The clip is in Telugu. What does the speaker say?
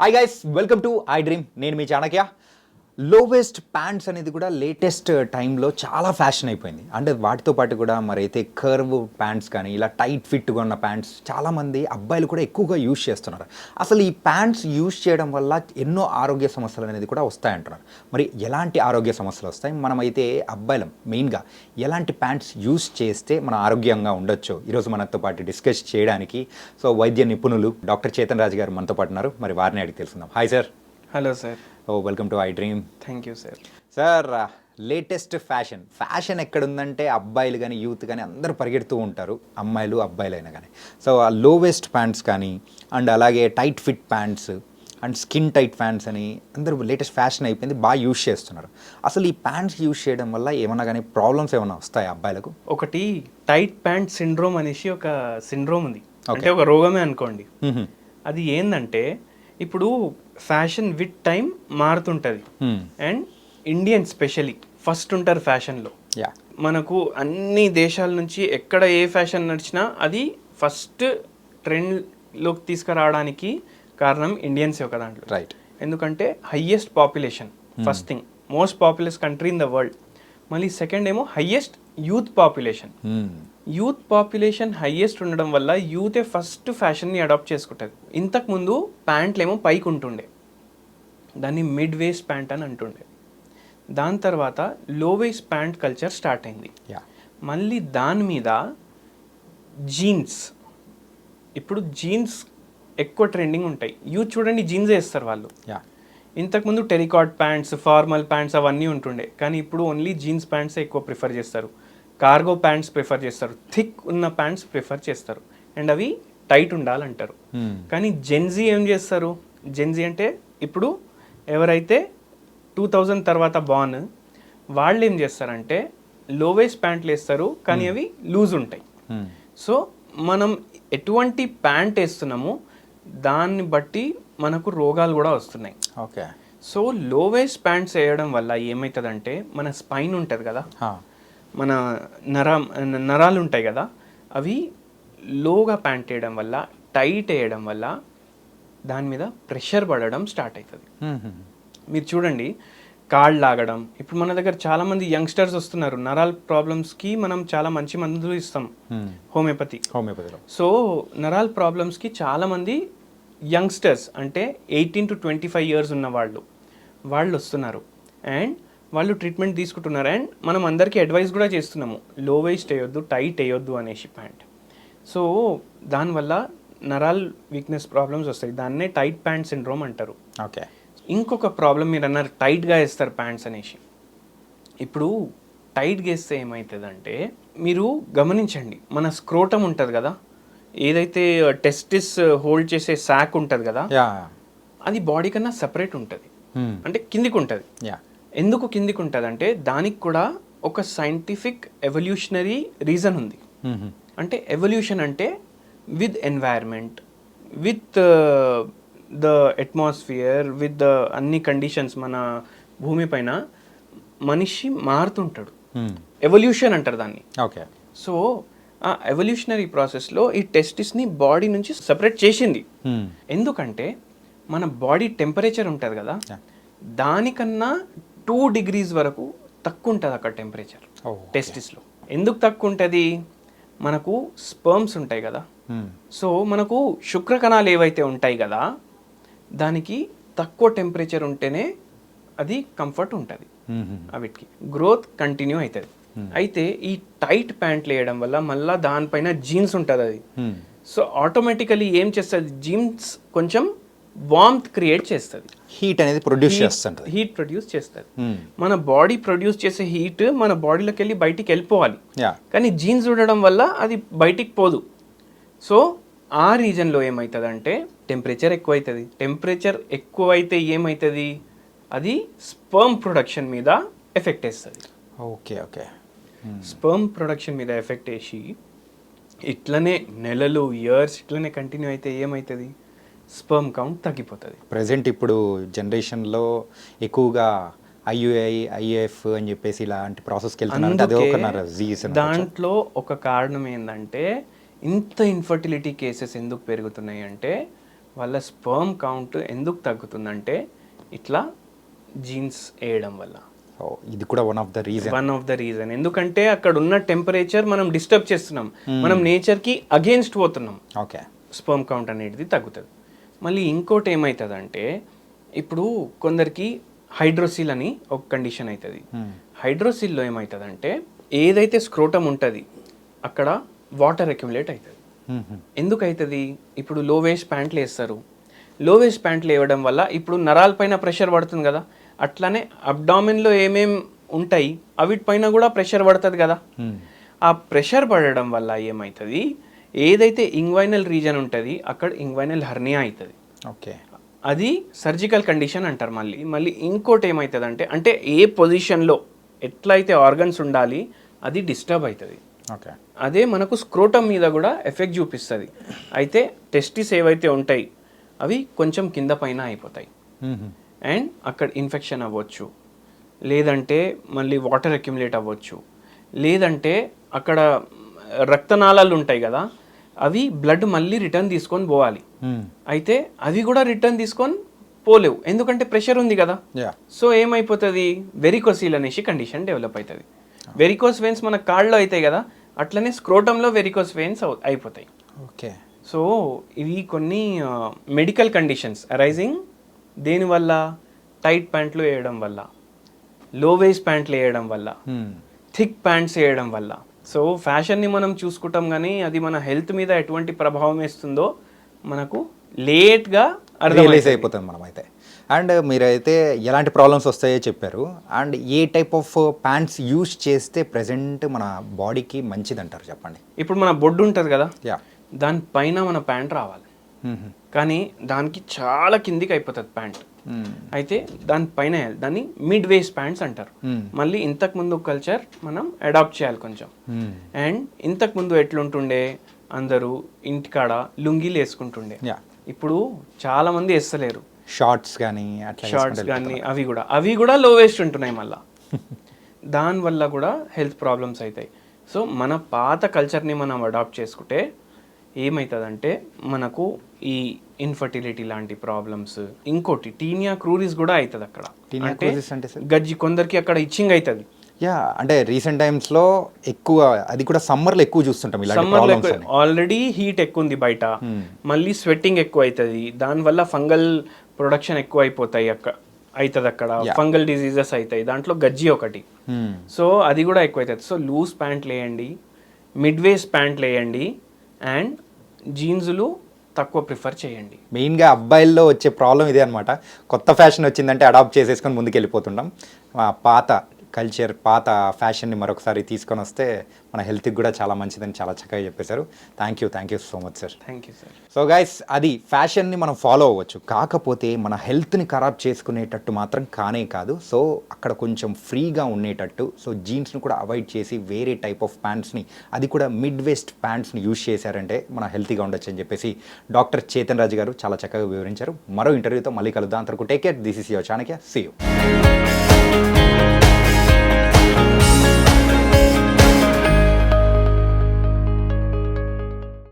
Hi guys welcome to iDream నేను మీ చాణక్య. లోవెస్ట్ ప్యాంట్స్ అనేది కూడా లేటెస్ట్ టైంలో చాలా ఫ్యాషన్ అయిపోయింది. అంటే వాటితో పాటు కూడా మరి అయితే కర్వ్ ప్యాంట్స్ కానీ ఇలా టైట్ ఫిట్గా ఉన్న ప్యాంట్స్ చాలామంది అబ్బాయిలు కూడా ఎక్కువగా యూజ్ చేస్తున్నారు. అసలు ఈ ప్యాంట్స్ యూజ్ చేయడం వల్ల ఎన్నో ఆరోగ్య సమస్యలు అనేది కూడా వస్తాయంటున్నారు. మరి ఎలాంటి ఆరోగ్య సమస్యలు వస్తాయి? మనమైతే అబ్బాయిలం మెయిన్గా ఎలాంటి ప్యాంట్స్ యూజ్ చేస్తే మనం ఆరోగ్యంగా ఉండొచ్చు? ఈరోజు మనతో పాటు డిస్కస్ చేయడానికి సో వైద్య నిపుణులు డాక్టర్ చేతన్ రాజు గారు మనతో పాటు ఉన్నారు. మరి వారిని అడిగి తెలుసుకుందాం. Hi sir hello sir oh welcome to iDream thank you sir sir latest fashion fashion ఎక్కడుందంటే అబ్బాయిలు కానీ యూత్ కానీ అందరూ పరిగెడుతూ ఉంటారు. అమ్మాయిలు అబ్బాయిలైనా కానీ సో ఆ లోవెస్ట్ ప్యాంట్స్ కానీ అండ్ అలాగే tight fit pants and skin tight pants అని అందరూ లేటెస్ట్ ఫ్యాషన్ అయిపోయింది బాగా యూజ్ చేస్తున్నారు. అసలు ఈ ప్యాంట్స్ యూజ్ చేయడం వల్ల ఏమన్నా కానీ ప్రాబ్లమ్స్ ఏమైనా వస్తాయి అబ్బాయిలకు? ఒకటి టైట్ ప్యాంట్ సిండ్రోమ్ అనేసి ఒక సిండ్రోమ్ ఉంది. అంటే ఒక రోగమే అనుకోండి. అది ఏంటంటే ఇప్పుడు ఫ్యాషన్ విత్ టైం మారుతుంటుంది. Hmm. And Indian specially first ఉంటారు ఫ్యాషన్లో. యా మనకు అన్ని దేశాల నుంచి ఎక్కడ ఏ ఫ్యాషన్ నడిచినా అది ఫస్ట్ ట్రెండ్లోకి తీసుకురావడానికి కారణం ఇండియన్స్ ఒక దాంట్లో. రైట్ ఎందుకంటే highest population first thing. Most populous country in the world. మళ్ళీ సెకండ్ ఏమో highest youth population. Youth population highest ఉండడం వల్ల యూతే ఫస్ట్ ఫ్యాషన్ని అడాప్ట్ చేసుకుంటుంది. ఇంతకు ముందు ప్యాంట్లు ఏమో పైకి ఉంటుండే దాన్ని మిడ్ వేస్ట్ ప్యాంట్ అని అంటుండే. దాని తర్వాత low waist pant culture start అయింది. యా మళ్ళీ దాని మీద జీన్స్ ఇప్పుడు జీన్స్ ఎక్కువ ట్రెండింగ్ ఉంటాయి. యూత్ చూడండి జీన్స్ వేస్తారు వాళ్ళు. యా ఇంతకుముందు టెరికాట్ ప్యాంట్స్ ఫార్మల్ ప్యాంట్స్ అవన్నీ ఉంటుండే. కానీ ఇప్పుడు ఓన్లీ జీన్స్ ప్యాంట్స్ ఎక్కువ ప్రిఫర్ చేస్తారు. కార్గో ప్యాంట్స్ ప్రిఫర్ చేస్తారు. థిక్ ఉన్న ప్యాంట్స్ ప్రిఫర్ చేస్తారు. అండ్ అవి టైట్ ఉండాలంటారు. కానీ జెన్జీ ఏం చేస్తారు? జెన్జీ అంటే ఇప్పుడు ఎవరైతే టూ థౌజండ్ తర్వాత బాన్ వాళ్ళు ఏం చేస్తారంటే లోవేస్ట్ ప్యాంట్లు వేస్తారు. కానీ అవి లూజ్ ఉంటాయి. సో మనం ఎటువంటి ప్యాంట్ వేస్తున్నామో దాన్ని బట్టి మనకు రోగాలు కూడా వస్తున్నాయి. ఓకే. సో లోవేస్ట్ ప్యాంట్స్ వేయడం వల్ల ఏమవుతుందంటే మన స్పైన్ ఉంటుంది కదా. మన నర నరాలు ఉంటాయి కదా అవి లోగా ప్యాంట్ వేయడం వల్ల టైట్ వేయడం వల్ల దాని మీద ప్రెషర్ పడడం స్టార్ట్ అవుతుంది మీరు చూడండి కాళ్ళు లాగడం. ఇప్పుడు మన దగ్గర చాలా మంది యంగ్స్టర్స్ వస్తున్నారు. నరాల ప్రాబ్లమ్స్కి మనం చాలా మంచి మందులు ఇస్తాం. హోమియోపతి. హోమియోపతిలో. సో నరాల్ ప్రాబ్లమ్స్కి చాలామంది యంగ్స్టర్స్ అంటే eighteen to twenty five years ఉన్న వాళ్ళు వాళ్ళు వస్తున్నారు. అండ్ వాళ్ళు ట్రీట్మెంట్ తీసుకుంటున్నారు. అండ్ మనం అందరికీ అడ్వైస్ కూడా చేస్తున్నాము. లో వేస్ట్ వేయొద్దు టైట్ వేయొద్దు అనేసి ప్యాంట్ సో దానివల్ల నరాల్ వీక్నెస్ ప్రాబ్లమ్స్ వస్తాయి. దాన్నే టైట్ ప్యాంట్ సిండ్రోమ్ అంటారు. ఓకే. ఇంకొక ప్రాబ్లం మీరు అన్నారు టైట్గా వేస్తారు ప్యాంట్స్ అనేసి ఇప్పుడు టైట్గా వేస్తే ఏమవుతుందంటే మీరు గమనించండి. మన స్క్రోటం ఉంటుంది కదా. ఏదైతే టెస్టిస్ హోల్డ్ చేసే శాక్ ఉంటుంది కదా. యా. అది బాడీ కన్నా సపరేట్ ఉంటుంది. అంటే కిందికి ఉంటుంది. యా. ఎందుకు కిందికి ఉంటుంది అంటే దానికి కూడా ఒక సైంటిఫిక్ ఎవల్యూషనరీ రీజన్ ఉంది. అంటే ఎవల్యూషన్ అంటే with environment with the atmosphere with the అన్ని కండిషన్స్ మన భూమి పైన మనిషి మారుతుంటాడు. ఎవల్యూషన్ అంటారు దాన్ని. ఓకే. సో ఆ ఎవల్యూషనరీ ప్రాసెస్లో ఈ టెస్టిస్ని బాడీ నుంచి సపరేట్ చేసింది. ఎందుకంటే మన బాడీ టెంపరేచర్ ఉంటుంది కదా. దానికన్నా టూ డిగ్రీస్ వరకు తక్కువ ఉంటుంది అక్కడ టెంపరేచర్ టెస్టిస్లో. ఎందుకు తక్కువ ఉంటుంది మనకు స్పర్మ్స్ ఉంటాయి కదా. సో మనకు శుక్రకణాలు ఏవైతే ఉంటాయి కదా దానికి తక్కువ టెంపరేచర్ ఉంటేనే అది కంఫర్ట్ ఉంటుంది. వీటికి గ్రోత్ కంటిన్యూ అవుతుంది అయితే ఈ టైట్ ప్యాంట్లు వేయడం వల్ల మళ్ళీ దానిపైన జీన్స్ ఉంటుంది అది. సో ఆటోమేటికలీ ఏం చేస్తుంది? జీన్స్ కొంచెం వామ్త్ క్రియేట్ చేస్తుంది. హీట్ అనేది ప్రొడ్యూస్ చేస్తుంటుంది. హీట్ ప్రొడ్యూస్ చేస్తుంది. మన బాడీ ప్రొడ్యూస్ చేసే హీట్ మన బాడీలోకి వెళ్ళి బయటికి వెళ్ళిపోవాలి. కానీ జీన్స్ ఉండడం వల్ల అది బయటికి పోదు. సో ఆ రీజన్లో ఏమవుతుందంటే టెంపరేచర్ ఎక్కువైతుంది. టెంపరేచర్ ఎక్కువైతే ఏమవుతుంది అది స్పర్మ్ ప్రొడక్షన్ మీద ఎఫెక్ట్ వేస్తుంది. ఓకే ఓకే స్పర్మ్ ప్రొడక్షన్ మీద ఎఫెక్ట్ వేసి ఇట్లనే నెలలు ఇయర్స్ ఇట్లనే కంటిన్యూ అయితే ఏమవుతుంది స్పర్మ్ కౌంట్ తగ్గిపోతుంది. ప్రజెంట్ ఇప్పుడు జనరేషన్లో ఎక్కువగా ఐయుఐ ఐఎఫ్ అని చెప్పేసి ఇలాంటి ప్రాసెస్కి వెళ్తున్నారు దాంట్లో ఒక కారణం ఏంటంటే ఇంత ఇన్ఫర్టిలిటీ కేసెస్ ఎందుకు పెరుగుతున్నాయి అంటే వాళ్ళ స్పర్మ్ కౌంట్ ఎందుకు తగ్గుతుందంటే ఇట్లా జీన్స్ వేయడం వల్ల. ఇది కూడా one of the reason one of the reason ఎందుకంటే అక్కడ ఉన్న టెంపరేచర్ మనం డిస్టర్బ్ చేస్తున్నాం. మనం నేచర్కి అగేన్స్ట్ పోతున్నాం. ఓకే స్పర్మ్ కౌంట్ అనేది తగ్గుతుంది. మళ్ళీ ఇంకోటి ఏమవుతుందంటే ఇప్పుడు కొందరికి హైడ్రోసిల్ అని ఒక కండిషన్ అవుతుంది హైడ్రోసిల్లో ఏమవుతుందంటే ఏదైతే స్క్రోటం ఉంటుంది అక్కడ వాటర్ అక్యుములేట్ అవుతుంది ఎందుకు అవుతుంది ఇప్పుడు లో వేస్ట్ ప్యాంట్లు వేస్తారు. లో వేస్ట్ ప్యాంట్లు వేయడం వల్ల ఇప్పుడు నరాల పైన ప్రెషర్ పడుతుంది కదా. అట్లానే అబ్డామిన్లో ఏమేం ఉంటాయి అవిటిపైన కూడా ప్రెషర్ పడుతుంది కదా. ఆ ప్రెషర్ పడడం వల్ల ఏమవుతుంది ఏదైతే ఇంగ్వైనల్ రీజన్ ఉంటుంది అక్కడ ఇంగ్వైనల్ హర్నియా అవుతుంది ఓకే. అది సర్జికల్ కండిషన్ అంటారు మళ్ళీ. మళ్ళీ ఇంకోటి ఏమవుతుంది అంటే అంటే ఏ పొజిషన్లో ఎట్లయితే ఆర్గన్స్ ఉండాలి అది డిస్టర్బ్ అవుతుంది ఓకే. అదే మనకు స్క్రోటం మీద కూడా ఎఫెక్ట్ చూపిస్తుంది. అయితే టెస్టిస్ ఏవైతే ఉంటాయి అవి కొంచెం కింద పైన అయిపోతాయి. అండ్ అక్కడ ఇన్ఫెక్షన్ అవ్వచ్చు. లేదంటే మళ్ళీ వాటర్ అక్యుములేట్ అవ్వచ్చు. లేదంటే అక్కడ రక్తనాళాలు ఉంటాయి కదా అవి బ్లడ్ మళ్ళీ రిటర్న్ తీసుకొని పోవాలి. అయితే అవి కూడా రిటర్న్ తీసుకొని పోలేవు. ఎందుకంటే ప్రెషర్ ఉంది కదా. సో ఏమైపోతుంది? వెరికోసీల్ అనేసి కండిషన్ డెవలప్ అవుతుంది వెరికోస్ వెయిన్స్ మన కాళ్ళలో అవుతాయి కదా. అట్లనే స్క్రోటంలో వెరికోస్ వెయిన్స్ అయిపోతాయి. ఓకే సో ఇవి కొన్ని మెడికల్ కండిషన్స్ అరైజింగ్ దేనివల్ల టైట్ ప్యాంట్లు వేయడం వల్ల. లో వేస్ ప్యాంట్లు వేయడం వల్ల. థిక్ ప్యాంట్స్ వేయడం వల్ల. సో ఫ్యాషన్ని మనం చూసుకుంటాం కానీ అది మన హెల్త్ మీద ఎటువంటి ప్రభావం వేస్తుందో మనకు లేట్గా రియలైజ్ అయిపోతుంది మనం అయితే. అండ్ మీరైతే ఎలాంటి ప్రాబ్లమ్స్ వస్తాయో చెప్పారు. And A type of pants use చేస్తే ప్రజెంట్ మన బాడీకి మంచిది అంటారు చెప్పండి. ఇప్పుడు మన బొడ్డు ఉంటుంది కదా? యా దానిపైన మన ప్యాంట్ రావాలి. కానీ దానికి చాలా కిందికి అయిపోతుంది ప్యాంట్. అయితే దానిపైన వేయాలి. దాన్ని మిడ్ వేస్ ప్యాంట్స్ అంటారు మళ్ళీ ఇంతకు ముందు కల్చర్ మనం అడాప్ట్ చేయాలి కొంచెం. అండ్ ఇంతకు ముందు ఎట్లుంటుండే? అందరూ ఇంటికాడ లుంగీలు వేసుకుంటుండే. ఇప్పుడు చాలా మంది వేస్తలేరు. షార్ట్స్ కానీ షార్ట్స్ కానీ అవి కూడా. అవి కూడా లో వేస్ట్ ఉంటున్నాయి మళ్ళా. దానివల్ల కూడా హెల్త్ ప్రాబ్లమ్స్ అవుతాయి. సో మన పాత కల్చర్ని మనం అడాప్ట్ చేసుకుంటే ఏమవుతుందంటే మనకు ఈ ఇన్ఫర్టిలిటీ లాంటి ప్రాబ్లమ్స్ ఇంకోటి టీనియా క్రూరీస్ కూడా అవుతుంది అక్కడ అంటే? గజ్జి కొందరికి అక్కడ ఇచ్చింగ్ అవుతుంది యా అంటే రీసెంట్ టైమ్స్లో ఎక్కువ అది కూడా సమ్మర్లో ఎక్కువ చూస్తుంటాం ప్రాబ్లమ్స్ అని. ఆల్రెడీ హీట్ ఎక్కువ ఉంది బయట మళ్ళీ స్వెట్టింగ్ ఎక్కువ అవుతుంది దానివల్ల ఫంగల్ ప్రొడక్షన్ ఎక్కువ అయిపోతాయి అక్కడ అవుతుంది అక్కడ ఫంగల్ డిసీజెస్ అవుతాయి దాంట్లో గజ్జి ఒకటి. Hmm. సో అది కూడా ఎక్కువ అవుతుంది సో లూజ్ ప్యాంట్లు వేయండి మిడ్ వేస్ ప్యాంట్లు వేయండి అండ్ జీన్సులు తక్కువ ప్రిఫర్ చేయండి. మెయిన్గా అబ్బాయిల్లో వచ్చే ప్రాబ్లం ఇదే అనమాట కొత్త ఫ్యాషన్ వచ్చిందంటే అడాప్ట్ చేసేసుకొని ముందుకు వెళ్ళిపోతుంటాం ఆ పాత కల్చర్ పాత ఫ్యాషన్ని మరొకసారి తీసుకొని వస్తే మన హెల్త్కి కూడా చాలా మంచిదని చాలా చక్కగా చెప్పేశారు. Thank you thank you so much sir thank you sir so guys అది ఫ్యాషన్ని మనం ఫాలో అవ్వచ్చు. కాకపోతే మన హెల్త్ని ఖరాబ్ చేసుకునేటట్టు మాత్రం కానే కాదు. సో అక్కడ కొంచెం ఫ్రీగా ఉండేటట్టు సో జీన్స్ని కూడా అవాయిడ్ చేసి వేరే టైప్ ఆఫ్ ప్యాంట్స్ని అది కూడా మిడ్ వెస్ట్ ప్యాంట్స్ని యూజ్ చేశారంటే మన హెల్తీగా ఉండొచ్చు అని చెప్పేసి డాక్టర్ చేతన్ రాజు గారు చాలా చక్కగా వివరించారు. మరో ఇంటర్వ్యూతో మళ్ళీ కలుద్దాం. అంతవరకు take care this is your Chanakya see you